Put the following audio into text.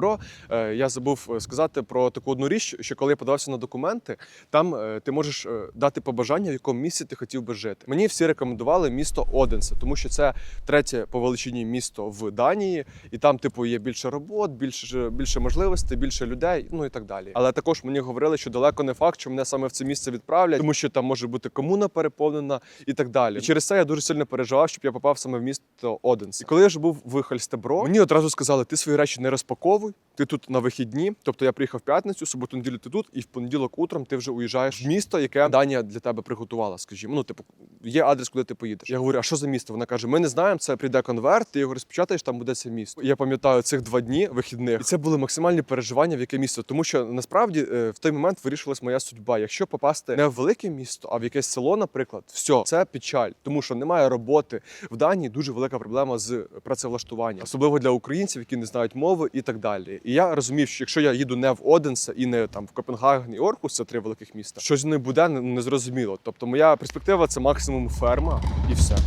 Бро. Е, Я забув е, сказати про таку одну річ, що коли я подавався на документи, там е, ти можеш дати побажання, в якому місці ти хотів би жити. Мені всі рекомендували місто Оденсе, тому що це третє по величині місто в Данії, і там, типу, є більше робот, більше більше можливостей, більше людей, ну і так далі. Але також мені говорили, що далеко не факт, що мене саме в це місце відправлять, тому що там може бути комуна переповнена і так далі. І через це я дуже сильно переживав, щоб я попав саме в місто Оденс. І коли я ж був в Хальстебро, мені одразу сказали: ти свої речі не розпаковуй, ти тут на вихідні. Тобто я приїхав в п'ятницю, суботу, неділю ти тут, і в понеділок утром ти вже уїжджаєш в місто, яке Данія для тебе приготувала. Скажімо, ну типу, є адрес, куди ти поїдеш. Я говорю, а що за місто? Вона каже: Ми не знаємо, це прийде конверт, ти його розпечатаєш, там буде це місто. Я пам'ятаю цих два дні вихідних, і це були максимальні переживання, в яке місто, тому що насправді е, в той момент вирішилась моя судьба. Якщо попасти не в велике місто, а в якесь село, наприклад, все, це печаль, тому що немає роботи. В Данії дуже велика проблема з працевлаштуванням, особливо для українців, які не знають мови і так далі. І я розумів, що якщо я їду не в Оденса і не там в Копенгаген і Орхус, це три великих міста, щось не буде незрозуміло. Тобто, моя перспектива це максимум ферма і все.